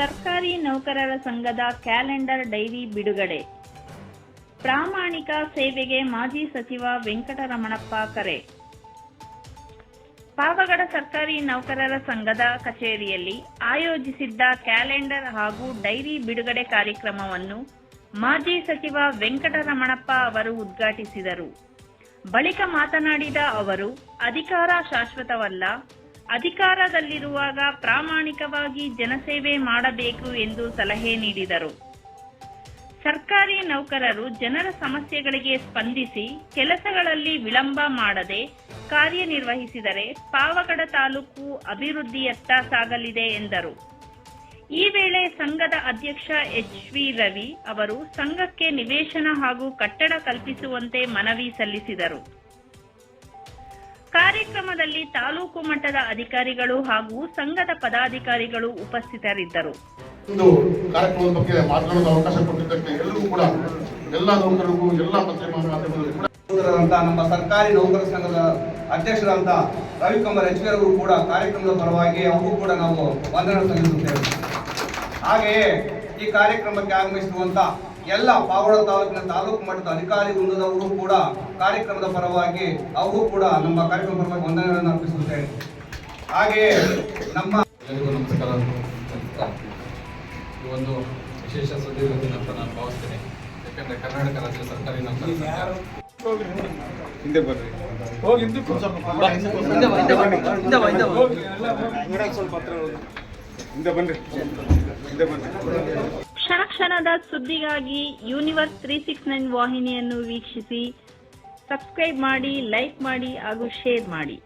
ಸರ್ಕಾರಿ ನೌಕರರ ಸಂಘದ ಕ್ಯಾಲೆಂಡರ್ ಡೈರಿ ಬಿಡುಗಡೆ. ಪ್ರಾಮಾಣಿಕ ಸೇವೆಗೆ ಮಾಜಿ ಸಚಿವ ವೆಂಕಟರಮಣಪ್ಪ ಕರೆ. ಪಾವಗಡ ಸರ್ಕಾರಿ ನೌಕರರ ಸಂಘದ ಕಚೇರಿಯಲ್ಲಿ ಆಯೋಜಿಸಿದ್ದ ಕ್ಯಾಲೆಂಡರ್ ಹಾಗೂ ಡೈರಿ ಬಿಡುಗಡೆ ಕಾರ್ಯಕ್ರಮವನ್ನು ಮಾಜಿ ಸಚಿವ ವೆಂಕಟರಮಣಪ್ಪ ಅವರು ಉದ್ಘಾಟಿಸಿದರು. ಬಳಿಕ ಮಾತನಾಡಿದ ಅವರು, ಅಧಿಕಾರ ಶಾಶ್ವತವಲ್ಲ ಅಧಿಕಾರದಲ್ಲಿರುವಾಗ ಪ್ರಾಮಾಣಿಕವಾಗಿ ಜನಸೇವೆ ಮಾಡಬೇಕು ಎಂದು ಸಲಹೆ ನೀಡಿದರು. ಸರ್ಕಾರಿ ನೌಕರರು ಜನರ ಸಮಸ್ಯೆಗಳಿಗೆ ಸ್ಪಂದಿಸಿ ಕೆಲಸಗಳಲ್ಲಿ ವಿಳಂಬ ಮಾಡದೆ ಕಾರ್ಯನಿರ್ವಹಿಸಿದರೆ ಪಾವಗಡ ತಾಲೂಕು ಅಭಿವೃದ್ಧಿಯತ್ತ ಸಾಗಲಿದೆ ಎಂದರು. ಈ ವೇಳೆ ಸಂಘದ ಅಧ್ಯಕ್ಷ ಎಚ್ ವಿ ರವಿ ಅವರು ಸಂಘಕ್ಕೆ ನಿವೇಶನ ಹಾಗೂ ಕಟ್ಟಡ ಕಲ್ಪಿಸುವಂತೆ ಮನವಿ ಸಲ್ಲಿಸಿದರು. ಕಾರ್ಯಕ್ರಮದಲ್ಲಿ ತಾಲೂಕು ಮಟ್ಟದ ಅಧಿಕಾರಿಗಳು ಹಾಗೂ ಸಂಘದ ಪದಾಧಿಕಾರಿಗಳು ಉಪಸ್ಥಿತರಿದ್ದರು. ಒಂದು ಕಾರ್ಯಕ್ರಮದ ಬಗ್ಗೆ ಮಾತನಾಡಲು ಅವಕಾಶ ಕೊಟ್ಟಿದ್ದಕ್ಕೆ ಎಲ್ಲರಿಗೂ ಕೂಡ ಎಲ್ಲ ನೌಕರರಿಗೂ ಎಲ್ಲ ನೌಕರರಂತ ನಮ್ಮ ಸರ್ಕಾರಿ ನೌಕರ ಸಂಘದ ಅಧ್ಯಕ್ಷರಾದ ರವಿಕುಮಾರ್ ಎಚ್ ಅವರು ಕೂಡ ಕಾರ್ಯಕ್ರಮದ ಪರವಾಗಿ ಅವರು ಕೂಡ ನಾವು ವಂದನೆ ಸಲ್ಲಿಸುತ್ತೇವೆ. ಹಾಗೆಯೇ ಈ ಕಾರ್ಯಕ್ರಮಕ್ಕೆ ಆಗಮಿಸಿರುವಂತ ಎಲ್ಲ ಪಾವಡ ತಾಲೂಕಿನ ತಾಲೂಕು ಮಟ್ಟದ ಅಧಿಕಾರಿ ವೃಂದದವರು ಕೂಡ ಕಾರ್ಯಕ್ರಮದ ಪರವಾಗಿ ಅವರು ಕೂಡ ನಮ್ಮ ಕಾರ್ಯಕ್ರಮ ಪರವಾಗಿ ವಂದನೆಗಳನ್ನು ಅರ್ಪಿಸುತ್ತೇವೆ ಹಾಗೆಯೇ ನಮ್ಮ ಎಲ್ಲರಿಗೂ ನಮಸ್ಕಾರ. ಈ ಒಂದು ವಿಶೇಷ ಸುದ್ದಿ ದಿನ ಅಂತ ನಾನು ಭಾವಿಸ್ತೇನೆ. ಯಾಕಂದ್ರೆ ಕರ್ನಾಟಕ ರಾಜ್ಯ ಸರ್ಕಾರಿ ನೌಕರ ಸಂಘ ಹಿಂದೆ ಬರ್ರಿ. ಹಿಂದೆ ಬನ್ರಿ ಹಿಂದೆ ಬನ್ರಿ ಕ್ಷಣ ಕ್ಷಣದ ಸುದ್ದಿಗಾಗಿ ಯೂನಿವರ್ಸ್ ತ್ರೀ ಸಿಕ್ಸ್ ನೈನ್ ವಾಹಿನಿಯನ್ನು ವೀಕ್ಷಿಸಿ ಸಬ್ಸ್ಕ್ರೈಬ್ ಮಾಡಿ ಲೈಕ್ ಮಾಡಿ ಹಾಗೂ ಶೇರ್ ಮಾಡಿ.